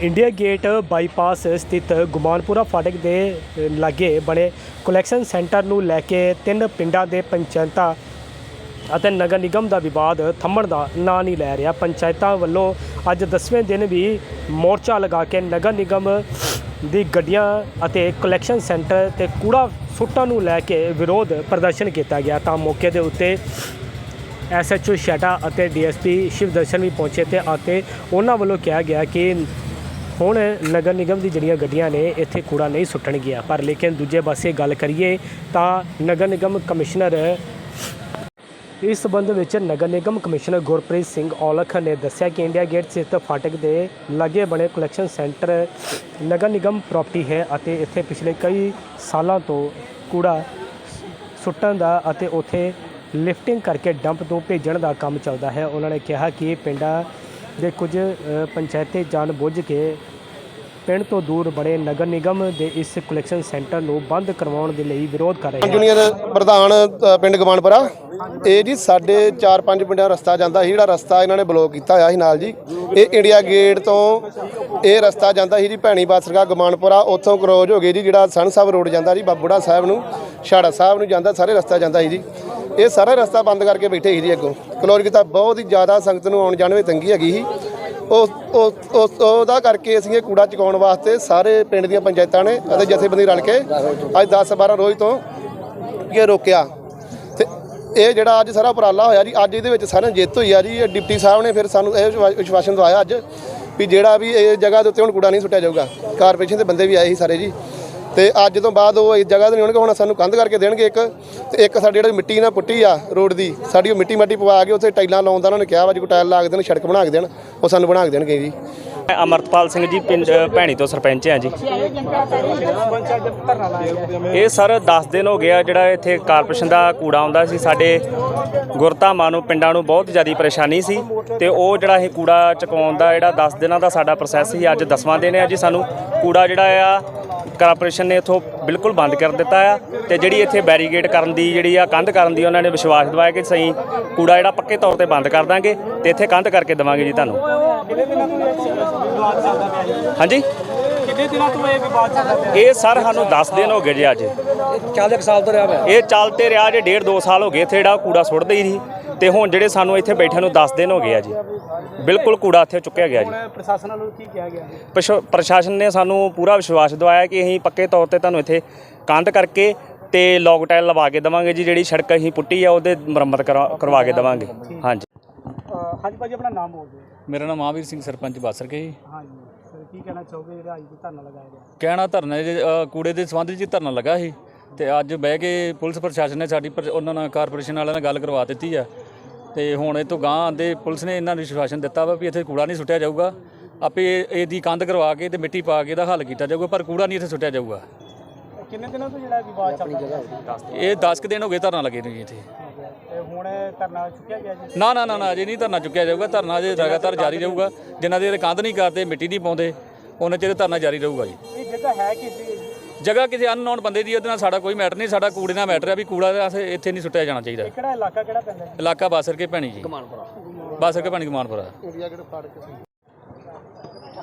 India gate bypass ਸਥਿਤ ਗੁਮਾਨਪੁਰਾ ਫਾਟਕ ਦੇ ਲਾਗੇ ਬਣੇ ਕਲੈਕਸ਼ਨ ਸੈਂਟਰ ਨੂੰ ਲੈ ਕੇ ਤਿੰਨ ਪਿੰਡਾਂ ਦੇ ਪੰਚਾਇਤਾਂ ਅਤੇ ਨਗਰ ਨਿਗਮ ਦਾ ਵਿਵਾਦ ਥੰਮਣ ਦਾ ਨਾਂ ਨਹੀਂ ਲੈ ਰਿਹਾ। ਪੰਚਾਇਤਾਂ ਵੱਲੋਂ ਅੱਜ 10ਵੇਂ ਦਿਨ ਵੀ ਮੋਰਚਾ ਲਗਾ ਕੇ ਨਗਰ ਨਿਗਮ ਦੀ ਗੱਡੀਆਂ ਅਤੇ ਕਲੈਕਸ਼ਨ ਸੈਂਟਰ ਤੇ ਕੂੜਾ ਸੁੱਟਾਂ ਨੂੰ ਲੈ ਕੇ ਵਿਰੋਧ ਪ੍ਰਦਰਸ਼ਨ ਕੀਤਾ ਗਿਆ। ਤਾਂ ਮੌਕੇ ਦੇ ਉੱਤੇ ਐਸਐਚਓ ਸ਼ੈਟਾ ਅਤੇ ਡੀਐਸਪੀ ਸ਼ਿਵਦਰਸ਼ਨ ਵੀ ਪਹੁੰਚੇ ਤੇ ਅਤੇ ਉਹਨਾਂ ਵੱਲੋਂ ਕਿਹਾ ਗਿਆ ਕਿ ਹੁਣ ਨਗਰ ਨਿਗਮ ਦੀ ਜਿਹੜੀਆਂ ਗੱਡੀਆਂ ਨੇ, ਇੱਥੇ ਕੂੜਾ ਨਹੀਂ ਸੁੱਟਣਗੀਆਂ ਪਰ ਲੇਕਿਨ ਦੂਜੇ ਪਾਸੇ ਗੱਲ ਕਰੀਏ ਤਾਂ ਨਗਰ ਨਿਗਮ ਕਮਿਸ਼ਨਰ ਇਸ ਸਬੰਧ ਵਿੱਚ ਨਗਰ ਨਿਗਮ ਕਮਿਸ਼ਨਰ ਗੁਰਪ੍ਰੀਤ ਸਿੰਘ ਔਲਖ ਨੇ ਦੱਸਿਆ ਕਿ ਇੰਡੀਆ ਗੇਟ ਸਥਿਤ ਫਾਟਕ ਦੇ ਲਾਗੇ ਬਣੇ collection centre Nagar Nigam property ਹੈ ਅਤੇ ਇੱਥੇ ਪਿਛਲੇ ਕਈ ਸਾਲਾਂ ਤੋਂ ਕੂੜਾ ਸੁੱਟਣ ਦਾ ਅਤੇ ਉੱਥੇ ਲਿਫਟਿੰਗ ਕਰਕੇ ਡੰਪ ਤੋਂ ਭੇਜਣ ਦਾ ਕੰਮ ਚੱਲਦਾ ਹੈ। ਉਹਨਾਂ ਨੇ ਕਿਹਾ ਕਿ ਪਿੰਡਾਂ ਦੇ ਕੁਝ ਪੰਚਾਇਤੇ ਜਾਣ ਬੁੱਝ ਕੇ ਪਿੰਡ ਤੋਂ ਦੂਰ ਬੜੇ ਨਗਰ ਨਿਗਮ ਦੇ ਇਸ ਕਲੈਕਸ਼ਨ ਸੈਂਟਰ ਨੂੰ ਬੰਦ ਕਰਵਾਉਣ ਦੇ ਲਈ ਵਿਰੋਧ ਕਰ ਰਹੇ ਹਨ। ਜੂਨੀਅਰ ਪ੍ਰਧਾਨ ਪਿੰਡ ਗਮਾਨਪੁਰਾ ਇਹ ਜੀ ਸਾਡੇ 4-5 ਪਿੰਡਾਂ ਰਸਤਾ ਜਾਂਦਾ ਸੀ ਜਿਹੜਾ ਰਸਤਾ ਇਹਨਾਂ ਨੇ ਬਲੌਕ ਕੀਤਾ ਹੋਇਆ ਸੀ ਨਾਲ ਜੀ। ਇਹ ਇੰਡੀਆ ਗੇਟ ਤੋਂ ਇਹ ਰਸਤਾ ਜਾਂਦਾ ਸੀ ਜੀ ਭੈਣੀ ਬਾਸਰਗਾ ਗਮਾਨਪੁਰਾ ਉੱਥੋਂ ਕਰੋਜ ਹੋ ਗਈ ਜੀ ਜਿਹੜਾ ਸਨ ਸਾਹਿਬ ਰੋਡ ਜਾਂਦਾ ਜੀ ਬਾਬੂੜਾ ਸਾਹਿਬ ਨੂੰ ਛਾੜਾ ਸਾਹਿਬ ਨੂੰ ਜਾਂਦਾ ਸਾਰੇ ਰਸਤਾ ਜਾਂਦਾ ਸੀ ਜੀ। ਇਹ ਸਾਰਾ ਰਸਤਾ ਬੰਦ ਕਰਕੇ ਬੈਠੇ ਸੀ ਜੀ ਅੱਗੋਂ। ਕਲੋਜ ਕੀਤਾ ਬਹੁਤ ਹੀ ਜ਼ਿਆਦਾ ਸੰਗਤ ਨੂੰ ਆਉਣ ਜਾਣ ਵਿੱਚ ਤੰਗੀ ਹੈਗੀ ਸੀ। ਉਹ ਉਹ- ਉਹ- ਉਹਦਾ ਕਰਕੇ ਅਸੀਂ ਇਹ ਕੂੜਾ ਚੁਕਾਉਣ ਵਾਸਤੇ ਸਾਰੇ ਪਿੰਡ ਦੀਆਂ ਪੰਚਾਇਤਾਂ ਨੇ ਅਤੇ ਜਥੇਬੰਦੀ ਰਲ ਕੇ ਅੱਜ 10 12 ਰੋਜ਼ ਤੋਂ ਇਹ ਰੋਕਿਆ। ਤੇ ਇਹ ਜਿਹੜਾ ਅੱਜ ਸਾਰਾ ਉਪਰਾਲਾ ਹੋਇਆ ਜੀ, ਅੱਜ ਇਹਦੇ ਵਿੱਚ ਸਾਰਿਆਂ ਜਿੱਤ ਹੋਈ ਆ ਜੀ। ਇਹ ਡਿਪਟੀ ਸਾਹਿਬ ਨੇ ਫਿਰ ਸਾਨੂੰ ਇਹ ਵਿਸ਼ਵਾ- ਵਿਸ਼ਵਾਸਨ ਦਵਾਇਆ ਅੱਜ ਵੀ ਜਿਹੜਾ ਵੀ ਇਹ ਜਗ੍ਹਾ ਦੇ ਉੱਤੇ ਹੁਣ ਕੂੜਾ ਨਹੀਂ ਸੁੱਟਿਆ ਜਾਊਗਾ। ਕਾਰਪੋਰੇਸ਼ਨ ਦੇ ਬੰਦੇ ਵੀ ਆਏ ਸੀ ਸਾਰੇ ਜੀ। ਤੇ ਅੱਜ ਤੋਂ ਬਾਅਦ ਉਹ ਇਸ ਜਗ੍ਹਾ ਤੇ ਨਹੀਂ ਹੋਣਗੇ ਹੁਣ ਸਾਨੂੰ ਕੰਧ ਕਰਕੇ ਦੇਣਗੇ ਇੱਕ। ਤੇ ਇੱਕ ਸਾਡੀ ਜਿਹੜੀ ਮਿੱਟੀ ਨਾ ਪੁੱਟੀ ਆ, ਰੋਡ ਦੀ, ਸਾਡੀ ਉਹ ਮਿੱਟੀ ਮਾਟੀ ਪਵਾ ਕੇ ਉੱਥੇ ਟਾਈਲਾਂ ਲਾਉਣ ਦਾ ਉਹਨਾਂ ਨੇ ਕਿਹਾ ਵਾ, ਜੀ ਕੋਈ ਟਾਇਲ ਲਾ ਕੇ ਦੇਣ, ਸੜਕ ਬਣਾ ਕੇ ਦੇਣ, ਉਹ ਸਾਨੂੰ ਬਣਾ ਕੇ ਦੇਣਗੇ ਜੀ। ਅਮਰਤਪਾਲ ਸਿੰਘ ਜੀ ਪਿੰਡ, ਭੈਣੀ ਤੋਂ ਸਰਪੰਚ ਆ ਜੀ। ਇਹ ਸਰ 10 ਦਿਨ ਹੋ ਗਿਆ ਜਿਹੜਾ ਇੱਥੇ ਕਾਰਪੋਰੇਸ਼ਨ ਦਾ ਕੂੜਾ ਆਉਂਦਾ ਸੀ। ਸਾਡੇ ਗੁਰਧਾਮਾਂ ਨੂੰ, ਪਿੰਡਾਂ ਨੂੰ ਬਹੁਤ ਜ਼ਿਆਦਾ ਪਰੇਸ਼ਾਨੀ ਸੀ ਤੇ ਉਹ ਜਿਹੜਾ ਇਹ ਕੂੜਾ ਚੁਕਾਉਣ ਦਾ ਜਿਹੜਾ 10 ਦਿਨਾਂ ਦਾ ਸਾਡਾ ਪ੍ਰੋਸੈਸ ਸੀ, ਅੱਜ 10ਵਾਂ ਦਿਨ ਹੈ ਜੀ ਸਾਨੂੰ। ਕੂੜਾ ਜਿਹੜਾ ਆ, ਕਾਰਪੋਰੇਸ਼ਨ ਨੇ ਇਥੋਂ ਬਿਲਕੁਲ ਬੰਦ ਕਰ ਦਿੱਤਾ ਆ ਤੇ ਜਿਹੜੀ ਇੱਥੇ ਬੈਰੀਗੇਡ ਕਰਨ ਦੀ, ਜਿਹੜੀ ਆ ਕੰਧ ਕਰਨ ਦੀ ਉਹਨਾਂ ਨੇ ਵਿਸ਼ਵਾਸ ਦਿਵਾਇਆ ਕਿ ਸਹੀ ਕੂੜਾ ਜਿਹੜਾ ਪੱਕੇ ਤੌਰ ਤੇ ਬੰਦ ਕਰ ਦਾਂਗੇ ਤੇ ਇੱਥੇ ਕੰਧ ਕਰਕੇ ਦੇਵਾਂਗੇ ਜੀ ਤੁਹਾਨੂੰ। ਹਾਂਜੀ? ਕਿੰਨੇ ਦਿਨਾਂ ਤੋਂ ਇਹ ਵਿਵਾਦ ਚੱਲਦਾ ਪਿਆ? ਇਹ ਸਰ ਸਾਨੂੰ 10 ਦਿਨ ਹੋ ਗਏ ਜੀ ਅੱਜ। ਚੱਲ ਇੱਕ ਸਾਲ ਤੋਂ ਰਿਹਾ ਵਾ ਇਹ ਚੱਲਤੇ ਰਿਹਾ ਜੇ ਡੇਢ ਦੋ ਸਾਲ ਹੋ ਗਏ ਇੱਥੇ ਜਿਹੜਾ ਕੂੜਾ ਸੁੱਟਦੇ ਹੀ ਨਹੀਂ। ਤੇ ਹੁਣ ਜਿਹੜੇ ਸਾਨੂੰ ਇੱਥੇ ਬੈਠੇ ਨੂੰ 10 ਦਿਨ ਹੋ ਗਏ ਆ ਜੀ। ਬਿਲਕੁਲ ਕੂੜਾ ਇੱਥੇ ਚੁੱਕਿਆ ਗਿਆ ਜੀ। ਪ੍ਰਸ਼ਾਸਨ ਵੱਲੋਂ ਕੀ ਕਿਹਾ ਗਿਆ? ਪ੍ਰਸ਼- ਪ੍ਰਸ਼ਾਸਨ ਨੇ ਸਾਨੂੰ ਪੂਰਾ ਵਿਸ਼ਵਾਸ ਦਿਵਾਇਆ ਕਿ ਅਸੀਂ ਪੱਕੇ ਤੌਰ ਤੇ ਤੁਹਾਨੂੰ ਇੱਥੇ ਕੰਧ ਕਰਕੇ ਤੇ ਲੌਗ ਟਾਇਲ ਲਵਾ ਕੇ ਦੇਵਾਂਗੇ ਜੀ ਜਿਹੜੀ ਸੜਕ ਅਸੀਂ ਪੁੱਟੀ ਆ ਉਹਦੇ ਮੁਰੰਮਤ ਕਰਵਾ ਕਰਵਾ ਕੇ ਦੇਵਾਂਗੇ। ਹਾਂਜੀ। ਹਾਂਜੀ ਭਾਜੀ ਆਪਣਾ ਨਾਮ ਬੋਲ ਦਿਓ। ਮੇਰਾ ਨਾਮ ਮਹਾਵੀਰ ਸਿੰਘ ਸਰਪੰਚ ਬਾਸਰ ਕੇ ਜੀ। ਹਾਂਜੀ ਸਰ ਕੀ ਕਹਿਣਾ ਚਾਹੋਗੇ ਜਿਹੜਾ ਅੱਜ ਧਰਨਾ ਲਗਾਇਆ ਗਿਆ? ਕਹਿਣਾ ਧਰਨੇ ਦੇ ਅ, ਕੂੜੇ ਦੇ ਸੰਬੰਧ ਵਿੱਚ ਧਰਨਾ ਲੱਗਾ ਸੀ। ਤੇ ਅੱਜ ਬਹਿ ਕੇ ਪੁਲਿਸ ਪ੍ਰਸ਼ਾਸਨ ਨੇ ਸਾਡੀ ਪਰ- ਉਹਨਾਂ ਨਾਲ ਕਾਰਪੋਰੇਸ਼ਨ ਵਾਲਿਆਂ ਨਾਲ ਗੱਲ ਕਰਵਾ ਦਿੱਤੀ ਆ। ਤੇ ਹੁਣ ਇਹ ਤੋਂ ਗਾਂ ਆਂਦੇ ਪੁਲਿਸ ਨੇ ਇਹਨਾਂ ਨੂੰ ਵਿਸ਼ਵਾਸਨ ਦਿੱਤਾ ਵਾ ਵੀ ਇੱਥੇ ਕੂੜਾ ਨਹੀਂ ਸੁੱਟਿਆ ਜਾਊਗਾ। ਆਪੇ ਇਹ- ਇਹਦੀ ਕੰਧ ਕਰਵਾ ਕੇ ਤੇ ਮਿੱਟੀ ਪਾ ਕੇ ਇਹਦਾ ਹੱਲ ਕੀਤਾ ਜਾਊਗਾ ਪਰ ਕੂੜਾ ਨਹੀਂ ਇੱਥੇ ਸੁੱਟਿਆ ਜਾਊਗਾ। ਕਿੰਨੇ ਦਿਨਾਂ ਤੋਂ ਜਿਹੜਾ ਵਿਵਾਦ ਚੱਲਦਾ ਪਿਆ ਇਹ 10 ਕੁ ਦਿਨ ਹੋ ਗਏ ਧਰਨਾ ਲੱਗੇ ਨੂੰ ਜੀ ਇੱਥੇ। ਤੇ ਹੁਣ ਇਹ ਧਰਨਾ ਚੁੱਕਿਆ ਗਿਆ ਜੀ? ਨਾ ਨਾ ਨਾ ਨਾ ਅਜੇ ਨਹੀਂ ਧਰਨਾ ਚੁੱਕਿਆ ਜਾਊਗਾ। ਧਰਨਾ ਅਜੇ ਲਗਾਤਾਰ ਜਾਰੀ ਰਹੂਗਾ। ਜਿੰਨਾ ਦੇਰ ਕੰਧ ਨਹੀਂ ਕਰਦੇ ਮਿੱਟੀ ਨਹੀਂ ਪਾਉਂਦੇ ਉਹਨਾਂ ਚਿਰ ਧਰਨਾ ਜਾਰੀ ਰਹੂਗਾ ਜੀ। ਇਹ ਜਗ੍ਹਾ ਹੈ ਕਿ ਜਗ੍ਹਾ ਕਿਸੇ ਅਨਨੋਨ ਬੰਦੇ ਦੀ ਉਹਦੇ ਨਾਲ ਸਾਡਾ ਕੋਈ ਮੈਟਰ ਨਹੀਂ। ਸਾਡਾ ਕੂੜੇ ਨਾਲ ਮੈਟਰ ਆ ਵੀ ਕੂੜਾ ਇੱਥੇ ਨਹੀਂ ਸੁੱਟਿਆ ਜਾਣਾ ਚਾਹੀਦਾ। ਕਿਹੜਾ ਇਲਾਕਾ ਕਿਹੜਾ ਪੈਂਦਾ? ਇਲਾਕਾ ਬਾਸਰ ਕੇ ਭੈਣੀ ਜੀ ਕਮਾਨਪੁਰਾ ਬਾਸਰ ਕੇ ਭੈਣੀ ਕਮਾਨਪੁਰਾ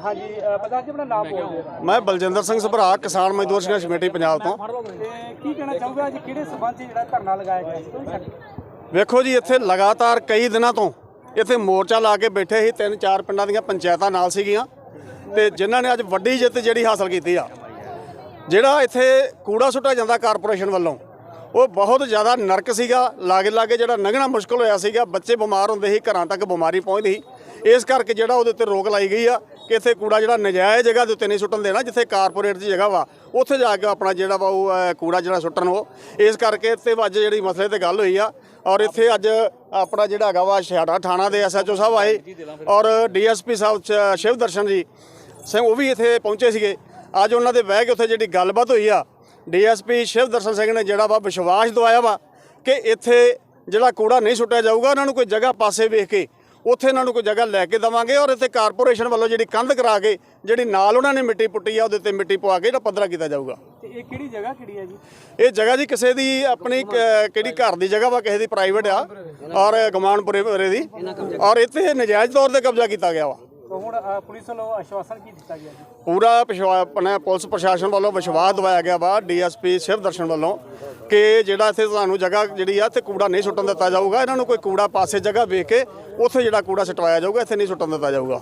ਹਾਂਜੀ ਅ, ਪ੍ਰਧਾਨ ਜੀ ਆਪਣਾ ਨਾਮ ਬੋਲ ਦਿਓ। ਮੈਂ ਬਲਜਿੰਦਰ ਸਿੰਘ ਸਭਰਾ ਕਿਸਾਨ ਮਜ਼ਦੂਰ ਸੰਘਰਸ਼ ਕਮੇਟੀ ਪੰਜਾਬ ਤੋਂ। ਤੇ ਕੀ ਕਹਿਣਾ ਚਾਹੋਗੇ ਅੱਜ ਕਿਹੜੇ ਸਬੰਧ 'ਚ ਜਿਹੜਾ ਧਰਨਾ ਲਗਾਇਆ ਗਿਆ ਸੀ? ਕੋਈ ਸ਼ੱਕ ਵੇਖੋ ਜੀ ਇੱਥੇ ਲਗਾਤਾਰ ਕਈ ਦਿਨਾਂ ਤੋਂ ਇੱਥੇ ਮੋਰਚਾ ਲਾ ਕੇ ਬੈਠੇ ਸੀ ਤਿੰਨ ਚਾਰ ਪਿੰਡਾਂ ਦੀਆਂ ਪੰਚਾਇਤਾਂ ਨਾਲ ਸੀਗੀਆਂ। ਤੇ ਜਿਨ੍ਹਾਂ ਨੇ ਅੱਜ ਵੱਡੀ ਜਿੱਤ ਜਿਹੜੀ ਹਾਸਲ ਕੀਤੀ ਆ। ਜਿਹੜਾ ਇੱਥੇ ਕੂੜਾ ਸੁੱਟਿਆ ਜਾਂਦਾ ਕਾਰਪੋਰੇਸ਼ਨ ਵੱਲੋਂ ਉਹ ਬਹੁਤ ਜ਼ਿਆਦਾ ਨਰਕ ਸੀਗਾ। ਲਾਗੇ ਲਾਗੇ ਜਿਹੜਾ ਲੰਘਣਾ ਮੁਸ਼ਕਲ ਹੋਇਆ ਸੀਗਾ ਬੱਚੇ ਬਿਮਾਰ ਹੁੰਦੇ ਸੀ ਘਰਾਂ ਤੱਕ ਬਿਮਾਰੀ ਪਹੁੰਚਦੀ ਸੀ। ਇਸ ਕਰਕੇ ਜਿਹੜਾ ਉਹਦੇ ਉੱਤੇ ਰੋਕ ਲਾਈ ਗਈ ਆ। ਕਿ ਇੱਥੇ ਕੂੜਾ ਜਿਹੜਾ ਨਜਾਇਜ਼ ਜਗ੍ਹਾ ਦੇ ਉੱਤੇ ਨਹੀਂ ਸੁੱਟਣ ਦੇਣਾ, ਜਿੱਥੇ ਕਾਰਪੋਰੇਟ ਦੀ ਜਗ੍ਹਾ ਵਾ, ਉੱਥੇ ਜਾ ਕੇ ਆਪਣਾ ਜਿਹੜਾ ਵਾ ਉਹ ਕੂੜਾ ਜਿਹੜਾ ਸੁੱਟਣ ਉਹ। ਇਸ ਕਰਕੇ ਤੇ ਅੱਜ ਜਿਹੜੀ ਮਸਲੇ ਤੇ ਗੱਲ ਹੋਈ ਆ, ਔਰ ਇੱਥੇ ਅੱਜ ਆਪਣਾ ਜਿਹੜਾ ਹੈਗਾ ਵਾ ਛਾੜਾ ਥਾਣਾ ਦੇ ਐਸਐਚਓ ਸਾਹਿਬ ਆਏ, ਔਰ ਡੀਐਸਪੀ ਸਾਹਿਬ ਸ਼ਿਵ ਦਰਸ਼ਨ ਜੀ, ਸਿੰਘ ਉਹ ਵੀ ਇੱਥੇ ਪਹੁੰਚੇ ਸੀਗੇ। ਅੱਜ ਉਹਨਾਂ ਦੇ ਬਹਿ ਕੇ ਉੱਥੇ ਜਿਹੜੀ ਗੱਲਬਾਤ ਹੋਈ ਆ ਡੀਐਸਪੀ ਸ਼ਿਵ ਦਰਸ਼ਨ ਸਿੰਘ ਨੇ ਜਿਹੜਾ ਵਾ ਵਿਸ਼ਵਾਸ ਦਵਾਇਆ ਵਾ ਕਿ ਇੱਥੇ ਜਿਹੜਾ ਕੂੜਾ ਨਹੀਂ ਸੁੱਟਿਆ ਜਾਊਗਾ, ਉਹਨਾਂ ਨੂੰ ਕੋਈ ਜਗ੍ਹਾ ਪਾਸੇ ਵੇਖ ਕੇ ਉੱਥੇ ਇਹਨਾਂ ਨੂੰ ਕੋਈ ਜਗ੍ਹਾ ਲੈ ਕੇ ਦਵਾਂਗੇ ਔਰ ਇੱਥੇ ਕਾਰਪੋਰੇਸ਼ਨ ਵੱਲੋਂ ਜਿਹੜੀ ਕੰਧ ਕਰਾ ਕੇ ਜਿਹੜੀ ਨਾਲ ਉਹਨਾਂ ਨੇ ਮਿੱਟੀ ਪੁੱਟੀ ਆ ਉਹਦੇ ਤੇ ਮਿੱਟੀ ਪਵਾ ਕੇ ਜਿਹੜਾ ਪੱਧਰਾ ਕੀਤਾ ਜਾਊਗਾ। ਤੇ ਇਹ ਕਿਹੜੀ ਜਗ੍ਹਾ ਕਿਹੜੀ ਹੈ ਜੀ? ਇਹ ਜਗ੍ਹਾ ਜੀ ਕਿਸੇ ਦੀ ਆਪਣੀ ਕਿਹੜੀ ਘਰ ਦੀ ਜਗ੍ਹਾ ਵਾ ਕਿਸੇ ਦੀ ਪ੍ਰਾਈਵੇਟ ਆ ਔਰ ਗਮਾਨਪੁਰੇ ਦੀ ਔਰ ਇੱਥੇ ਨਜਾਇਜ਼ ਤੌਰ ਤੇ ਕਬਜ਼ਾ ਕੀਤਾ ਗਿਆ ਵਾ। ਹੁਣ ਪੁਲਿਸ ਵੱਲੋਂ ਆਸ਼ਵਾਸਨ ਕੀ ਦਿੱਤਾ ਗਿਆ ਜੀ? ਪੂਰਾ ਆਪਣੇ ਪੁਲਿਸ ਪ੍ਰਸ਼ਾਸਨ ਵੱਲੋਂ ਵਿਸ਼ਵਾਸ ਦਿਵਾਇਆ ਗਿਆ ਵਾ ਡੀਐਸਪੀ ਸ਼ਿਵ ਦਰਸ਼ਨ ਵੱਲੋਂ। ਕਿ ਜਿਹੜਾ ਇੱਥੇ ਤੁਹਾਨੂੰ ਜਗ੍ਹਾ ਜਿਹੜੀ ਆ, ਇੱਥੇ ਕੂੜਾ ਨਹੀਂ ਸੁੱਟਣ ਦਿੱਤਾ ਜਾਊਗਾ। ਇਹਨਾਂ ਨੂੰ ਕੋਈ ਕੂੜਾ ਪਾਸੇ ਜਗ੍ਹਾ ਵੇਖ ਕੇ ਉੱਥੇ ਜਿਹੜਾ ਕੂੜਾ ਸਟਵਾਇਆ ਜਾਊਗਾ, ਇੱਥੇ ਨਹੀਂ ਸੁੱਟਣ ਦਿੱਤਾ ਜਾਊਗਾ।